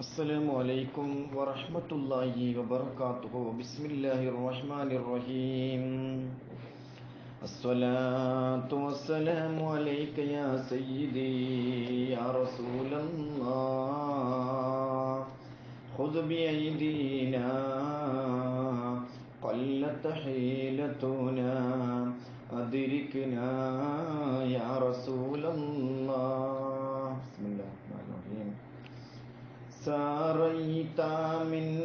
السلام عليكم ورحمة الله وبركاته بسم الله الرحمن الرحيم الصلاة والسلام عليك يا سيدي يا رسول الله خذ بأيدينا قلت حيلتنا أدركنا يا رسول الله ساريت من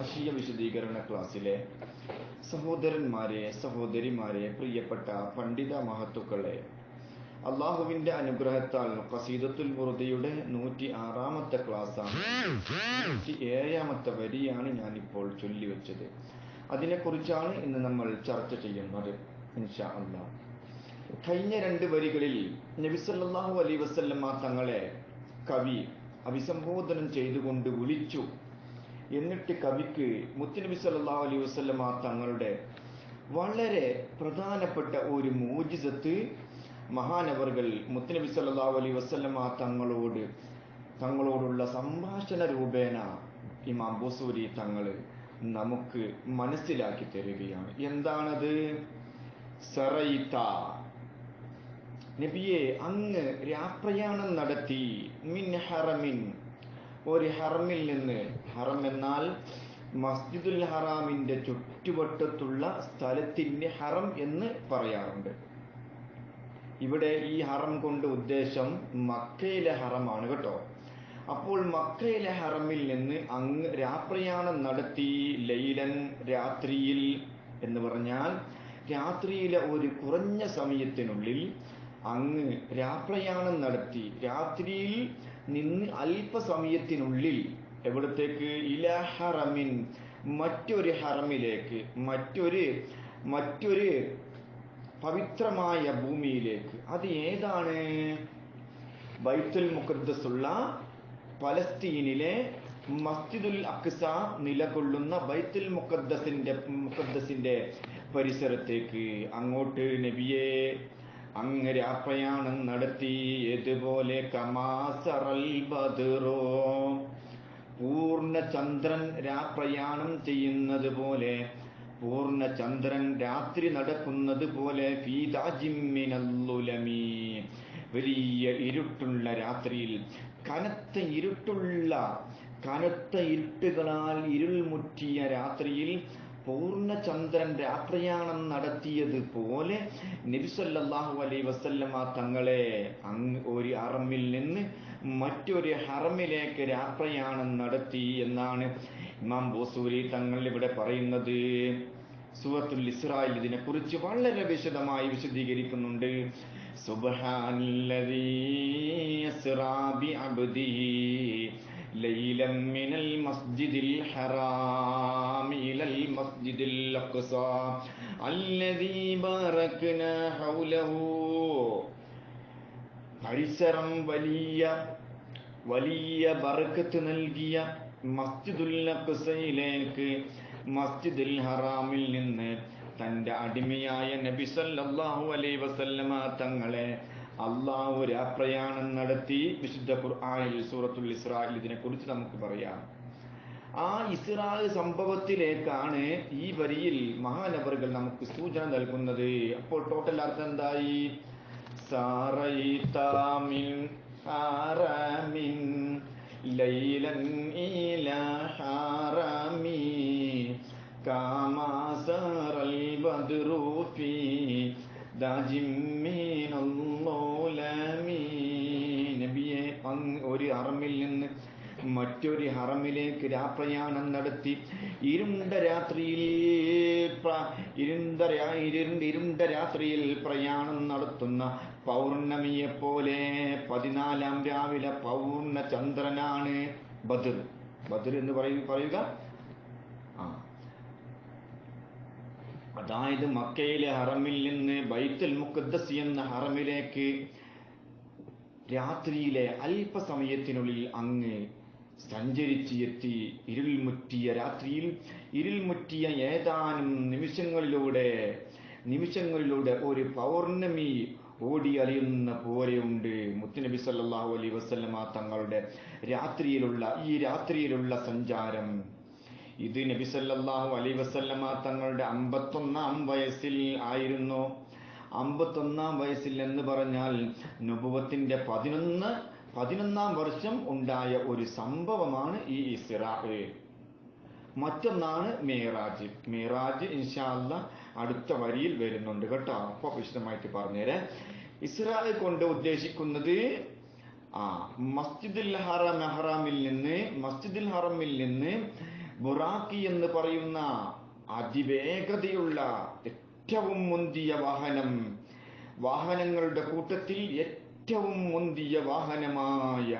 ആശയ വിശദീകരണ ക്ലാസ്സിലെ സഹോദരന്മാരെ സഹോദരിമാരെ പ്രിയപ്പെട്ട പണ്ഡിത മഹത്തുക്കളെ അള്ളാഹുവിന്റെ അനുഗ്രഹത്താൽ കസീദത്തുൽ മുറുദിയുടെ നൂറ്റി ആറാമത്തെ ക്ലാസ്സാണ്. നൂറ്റി ഏഴാമത്തെ വരിയാണ് ഞാനിപ്പോൾ ചൊല്ലിവെച്ചത് അതിനെക്കുറിച്ചാണ് ഇന്ന് നമ്മൾ ചർച്ച ചെയ്യുന്നത് ഇൻഷാ അള്ളാഹ് കഴിഞ്ഞ രണ്ട് വരികളിൽ നബിസല്ലാഹു അലൈ വസല്ലമ്മ തങ്ങളെ കവി അഭിസംബോധനം ചെയ്തുകൊണ്ട് വിളിച്ചു. എന്നിട്ട് കവിക്ക് മുത്തുനബി സല്ലാ അലൈഹി വസ്ലമ തങ്ങളുടെ വളരെ പ്രധാനപ്പെട്ട ഒരു മോജിസത്ത് മഹാനവറുകൾ മുത്തുനബി സല്ലാ അലൈഹി വസ്ലമ തങ്ങളോട് തങ്ങളോടുള്ള സംഭാഷണ രൂപേണ ഇമാം ബുസൂരി തങ്ങൾ നമുക്ക് മനസ്സിലാക്കി തരികയാണ്. എന്താണത്? സറയിത്ത നബിയെ അങ്ങ് രാപ്രയാണം നടത്തി. മിൻ ഹറമിൻ. ഒരു ഹർമിൽ നിന്ന് ഹറം എന്നാൽ മസ്ജിദുൽ ഹറാമിന്റെ ചുറ്റുവട്ടത്തുള്ള സ്ഥലത്തിന് ഹറം എന്ന് പറയാറുണ്ട്. ഇവിടെ ഈ ഹറം കൊണ്ട് ഉദ്ദേശം മക്കയിലെ ഹറമാണ് കേട്ടോ. അപ്പോൾ മക്കയിലെ ഹറമിൽ നിന്ന് അങ്ങ് രാപ്രയാണം നടത്തി ലൈലൻ രാത്രിയിൽ എന്ന് പറഞ്ഞാൽ രാത്രിയിലെ ഒരു കുറഞ്ഞ സമയത്തിനുള്ളിൽ അങ്ങ് രാപ്രയാണം നടത്തി രാത്രിയിൽ നിന്ന് അല്പസമയത്തിനുള്ളിൽ എവിടത്തേക്ക്? ഇല ഹറമിൻ. മറ്റൊരു ഹറമിലേക്ക് മറ്റൊരു മറ്റൊരു പവിത്രമായ ഭൂമിയിലേക്ക്. അത് ഏതാണ്? ബൈത്തുൽ മുഖദ്സുള്ള പലസ്തീനിലെ മസ്ജിദുൽ അക്സ നിലകൊള്ളുന്ന ബൈത്തുൽ മുഖദ്ദസിന്റെ മുഖദ്ദസിന്റെ പരിസരത്തേക്ക്. അങ്ങോട്ട് നബിയെ അങ്ങനെ അപ്രയാണം നടത്തി. ഏതുപോലെ കമാസറൽ ബദറോ. പൂർണ ചന്ദ്രൻ രാപ്രയാണം ചെയ്യുന്നത് പോലെ പൂർണ ചന്ദ്രൻ രാത്രി നടക്കുന്നത് പോലെ വലിയ ഇരുട്ടുള്ള രാത്രിയിൽ കനത്ത ഇരുട്ടുള്ള കനത്ത ഇരുട്ടുകളാൽ ഇരുൾ മുറ്റിയ രാത്രിയിൽ പൂർണചന്ദ്രൻ രാത്രയാണം നടത്തിയത് പോലെ നബിസല്ലാഹു അലൈ വസല്ലമ തങ്ങളെ അങ് ഒരു ഹറമിൽ നിന്ന് മറ്റൊരു ഹറമിലേക്ക് രാപ്രയാണം നടത്തി എന്നാണ് ഇമാം ബോസൂരി തങ്ങൾ ഇവിടെ പറയുന്നത്. സൂറത്തുൽ ഇസ്രായേൽ ഇതിനെക്കുറിച്ച് വളരെ വിശദമായി വിശദീകരിക്കുന്നുണ്ട്. സുബാനി ലൈലം മിനൽ മസ്ജിദിൽ ഹറാം. المسجد الأقصى الذي باركنا حوله പരിസരം വലിയ വലിയ ബർക്കത്ത് നൽകിയ മസ്ജിദുൽ അഖ്സയിലേക്ക് മസ്ജിദുൽ ഹറാമിൽ നിന്ന് തന്റെ അടിമയായ നബി സല്ലല്ലാഹു അലൈഹി വസല്ലമ തങ്ങളെ അള്ളാഹു രാപ്രയാണം നടത്തി വിശുദ്ധ ഖുർആനിൽ സൂറത്തുൽ ഇസ്രായിൽ ഇതിനെ കുറിച്ച് നമുക്ക് പറയാം ആ ഇസ്രായേൽ സംഭവത്തിലേക്കാണ് ഈ വരിയിൽ മഹാനവറുകൾ നമുക്ക് സൂചന നൽകുന്നത്. അപ്പോൾ ടോട്ടൽ അർത്ഥം എന്തായി? സാറൈതാമിൻ ആറാമിൻ ലൈലൻ ഈല ഹാറാമി കാമാ സാറൽ ബദ്റു മറ്റൊരു ഹറമിലേക്ക് രാപ്രയാണം നടത്തി. ഇരുണ്ട രാത്രിയിൽ ഇരുണ്ട ഇരുണ്ട രാത്രിയിൽ പ്രയാണം നടത്തുന്ന പൗർണമിയെ പോലെ പതിനാലാം രാവിലെ പൗർണ ചന്ദ്രനാണ് ബദർ. ബദർ എന്ന് പറയൂ പറയുക. ആ. അതായത് മക്കയിലെ ഹറമിൽ നിന്ന് ബൈത്തുൽ മുഖദ്ദസ് എന്ന ഹറമിലേക്ക് രാത്രിയിലെ അല്പസമയത്തിനുള്ളിൽ അങ്ങ് സഞ്ചരിച്ച് എത്തി ഇരുൾമുറ്റിയ രാത്രിയിൽ ഇരുൾമുറ്റിയ ഏതാനും നിമിഷങ്ങളിലൂടെ നിമിഷങ്ങളിലൂടെ ഒരു പൗർണമി ഓടി അലിയുന്ന പോലെയുണ്ട്. മുത്തുനബി സല്ലാഹു അലൈ വസല്ലമ തങ്ങളുടെ രാത്രിയിലുള്ള ഈ രാത്രിയിലുള്ള സഞ്ചാരം. ഇത് നബി സല്ലാഹു അലൈ വസല്ലമ തങ്ങളുടെ അമ്പത്തൊന്നാം വയസ്സിൽ ആയിരുന്നു. അമ്പത്തൊന്നാം വയസ്സിൽ എന്ന് പറഞ്ഞാൽ നുപുവത്തിന്റെ പതിനൊന്ന് പതിനൊന്നാം വർഷം ഉണ്ടായ ഒരു സംഭവമാണ് ഈ ഇസ്രാ മറ്റൊന്നാണ് മേറാജ്. മേറാജ് ഇൻഷാല്ല അടുത്ത വരിയിൽ വരുന്നുണ്ട് കേട്ടോ. അപ്പൊ വിശദമായിട്ട് പറഞ്ഞുതരാം. ഇസ്രാ കൊണ്ട് ഉദ്ദേശിക്കുന്നത് ആ മസ്ജിദുൽ ഹറം മെഹറാമിൽ നിന്ന് മസ്ജിദുൽ ഹറമിൽ നിന്ന് ബുറാക്കി എന്ന് പറയുന്ന അതിവേഗതയുള്ള ഏറ്റവും മുന്തിയ വാഹനം വാഹനങ്ങളുടെ കൂട്ടത്തിൽ മുന്തിയ വാഹനമായ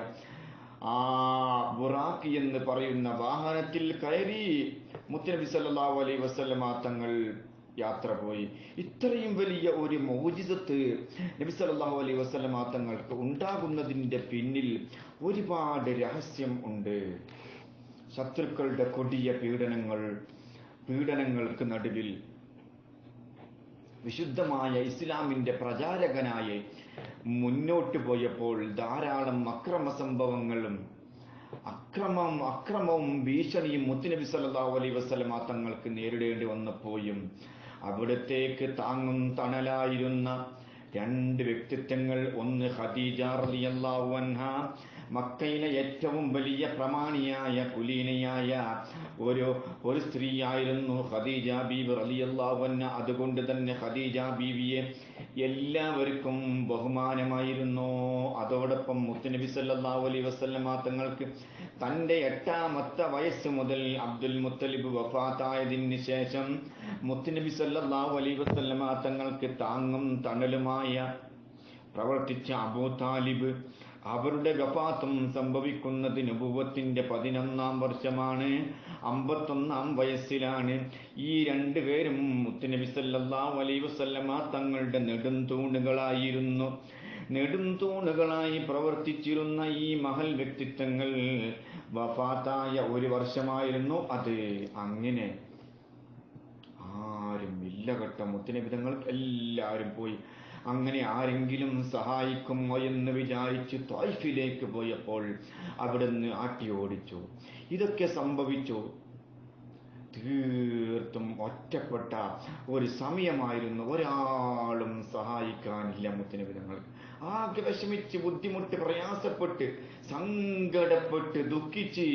ആ ബുറാഖ് എന്ന് പറയുന്ന വാഹനത്തിൽ കയറി മുത്തനബി സല്ലല്ലാഹു അലൈഹി വസല്ലമ തങ്ങൾ യാത്ര പോയി. ഇത്രയും വലിയ ഒരു മോചിതത്ത് നബി സല്ലല്ലാഹു അലൈഹി വസല്ലമ തങ്ങൾക്ക് ഉണ്ടാകുന്നതിന്റെ പിന്നിൽ ഒരുപാട് രഹസ്യം ഉണ്ട്. ശത്രുക്കളുടെ കൊടിയ പീഡനങ്ങൾ പീഡനങ്ങൾക്ക് നടുവിൽ വിശുദ്ധമായ ഇസ്ലാമിന്റെ പ്രചാരകനായി മുന്നോട്ട് പോയപ്പോൾ ധാരാളം അക്രമ സംഭവങ്ങളും അക്രമം അക്രമവും ഭീഷണിയും മുത്തുനബി സല്ലല്ലാഹു അലൈഹി വസല്ലമ തങ്ങൾക്ക് നേരിടേണ്ടി വന്നപ്പോഴും അവിടത്തേക്ക് താങ്ങും തണലായിരുന്ന രണ്ട് വ്യക്തിത്വങ്ങൾ ഒന്ന് ഖദീജ റളിയല്ലാഹു അൻഹ മക്കയിലെ ഏറ്റവും വലിയ പ്രമാണിയായ കുലീനയായ ഒരു ഒരു സ്ത്രീയായിരുന്നു ഖദീജ ബീവി അൻഹ. അതുകൊണ്ട് തന്നെ ഖദീജ ബീവിയെ എല്ലാവർക്കും ബഹുമാനമായിരുന്നു. അതോടൊപ്പം മുത്തുനബി സല്ലല്ലാഹു അലൈഹി വസല്ലമ തങ്ങൾക്ക് തന്റെ എട്ടാമത്തെ വയസ്സ് മുതൽ അബ്ദുൽ മുത്തലിബ് വഫാത്തായതിന് ശേഷം മുത്തുനബി സല്ലല്ലാഹു അലൈഹി വസല്ലമ തങ്ങൾക്ക് താങ്ങും തണലുമായ പ്രവർത്തിച്ച അബൂ താലിബ് അവരുടെ ഗഫാത്തും സംഭവിക്കുന്നത് നുപൂവത്തിന്റെ പതിനൊന്നാം വർഷമാണ്. അമ്പത്തൊന്നാം വയസ്സിലാണ്. ഈ രണ്ടുപേരും മുത്തുനബി സല്ലല്ലാഹു അലൈഹി വസല്ലമ തങ്ങളുടെ നെടും തൂണുകളായിരുന്നു നെടും തൂണുകളായി പ്രവർത്തിച്ചിരുന്ന ഈ മഹൽ വ്യക്തിത്വങ്ങൾ വഫാത്തായ ഒരു വർഷമായിരുന്നു അത്. അങ്ങനെ ആരും ഇല്ല കേട്ടോ മുത്തുനബി എല്ലാവരും പോയി. അങ്ങനെ ആരെങ്കിലും സഹായിക്കുമോ എന്ന് വിചാരിച്ച് ത്വായിഫിലേക്ക് പോയപ്പോൾ അവിടുന്ന് ആട്ടി ഓടിച്ചു. ഇതൊക്കെ സംഭവിച്ചു. തീർത്തും ഒറ്റപ്പെട്ട ഒരു സമയമായിരുന്നു ഒരാളും സഹായിക്കാനില്ല മുത്തനബി തങ്ങൾ ആകെ വിഷമിച്ച് ബുദ്ധിമുട്ട് പ്രയാസപ്പെട്ട് സങ്കടപ്പെട്ട് ദുഃഖിച്ച്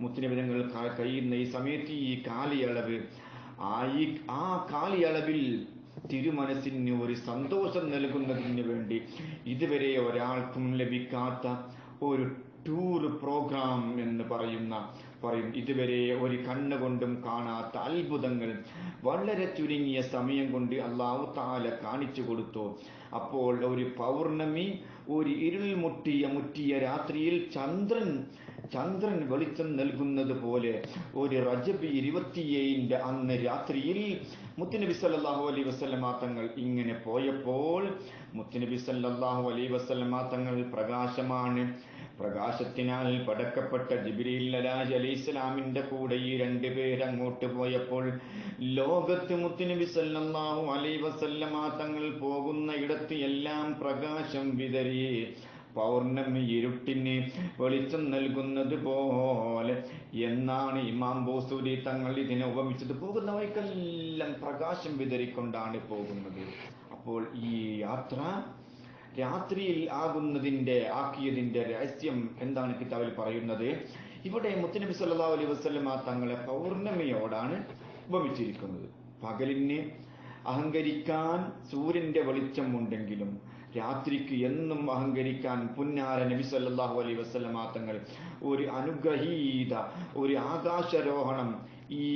മുത്തനബി തങ്ങൾ കഴിയുന്ന ഈ സമയത്ത് ഈ കാലയളവ് ആ ഈ ആ കാലയളവിൽ തിരുമനസ്സിന് ഒരു സന്തോഷം നൽകുന്നതിന് വേണ്ടി ഇതുവരെ ഒരാൾക്കും ലഭിക്കാത്ത ഒരു ടൂർ പ്രോഗ്രാം എന്ന് പറയുന്ന പറയും. ഇതുവരെ ഒരു കണ്ണുകൊണ്ടും കാണാത്ത അത്ഭുതങ്ങൾ വളരെ ചുരുങ്ങിയ സമയം കൊണ്ട് അള്ളാഹു താല കാണിച്ചു കൊടുത്തു. അപ്പോൾ ഒരു പൗർണമി ഒരു ഇരുൾ മുട്ടിയ മുറ്റിയ രാത്രിയിൽ ചന്ദ്രൻ ചന്ദ്രൻ വെളിച്ചം നൽകുന്നത് പോലെ ഒരു റജബ് ഇരുപത്തിയേഴിന്റെ അന്ന് രാത്രിയിൽ മുത്തുനബി സല്ലാഹു അലൈ വസല്ലമ തങ്ങൾ ഇങ്ങനെ പോയപ്പോൾ മുത്തുനബി സല്ലാഹു അലൈ വസല്ലമ തങ്ങൾ പ്രകാശമാണ്. പ്രകാശത്തിനാൽ പടക്കപ്പെട്ട ജിബ്രീൽ അലാജ് അലൈഹി ഇസ്ലാമിന്റെ കൂടെ ഈ രണ്ടുപേരങ്ങോട്ട് പോയപ്പോൾ ലോകത്ത് മുത്തുനബി സല്ലാഹു അലൈ വസല്ലമ തങ്ങൾ പോകുന്ന ഇടത്ത് എല്ലാം പ്രകാശം വിതറി. പൗർണമി ഇരുട്ടിന് വെളിച്ചം നൽകുന്നത് പോലെ. എന്നാണ് ഇമാം ബോസൂരി തങ്ങൾ ഇതിനെ ഉപമിച്ചത് പോകുന്ന വഴിക്കെല്ലാം പ്രകാശം വിതറിക്കൊണ്ടാണ് പോകുന്നത്. അപ്പോൾ ഈ യാത്ര രാത്രിയിൽ ആകുന്നതിന്റെ ആക്കിയതിന്റെ രഹസ്യം എന്താണ് കിതാബിൽ പറയുന്നത്? ഇവിടെ മുത്തനബി സല്ലല്ലാഹു അലൈഹി വസ്ലമ തങ്ങളെ പൗർണമിയോടാണ് ഉപമിച്ചിരിക്കുന്നത്. പകലിന് അഹങ്കരിക്കാൻ സൂര്യന്റെ വെളിച്ചം ഉണ്ടെങ്കിലും രാത്രിക്ക് എന്നും അഹങ്കരിക്കാൻ പുന്നാര നബി സല്ലല്ലാഹു അലൈഹി വസല്ലമ തങ്ങൾ ഒരു അനുഗ്രഹീത ഒരു ആകാശരോഹണം ഈ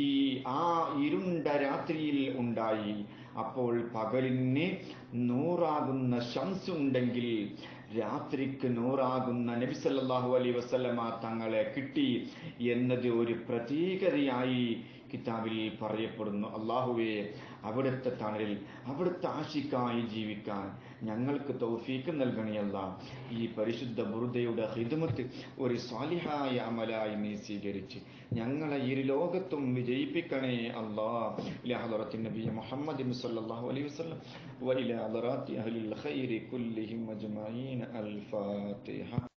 ആ ഇരുണ്ട രാത്രിയിൽ ഉണ്ടായി. അപ്പോൾ പകലിന് നൂറാകുന്ന ശംസ് ഉണ്ടെങ്കിൽ രാത്രിക്ക് നൂറാകുന്ന നബി സല്ലല്ലാഹു അലൈഹി വസല്ലമ തങ്ങളെ കിട്ടി എന്നത് ഒരു പ്രത്യേകതയായി കിതാബിൽ പറയപ്പെടുന്നു. അള്ളാഹുവെ അവിടുത്തെ തണലിൽ അവിടുത്തെ ആശിക്കായി ജീവിക്കാൻ ഞങ്ങൾക്ക് തൗഫീക്ക് നൽകണിയല്ല ഈ പരിശുദ്ധ ബുറുദയുടെ ഹിദമത്ത് ഒരു സ്വാലിഹായ അമലായി നീ സ്വീകരിച്ച് ഞങ്ങളെ ഇരു ലോകത്തും വിജയിപ്പിക്കണേ അള്ളാഹുറത്തിന്റെ അലൈഹി ഖൈരി അൽ ഫാത്തിഹ.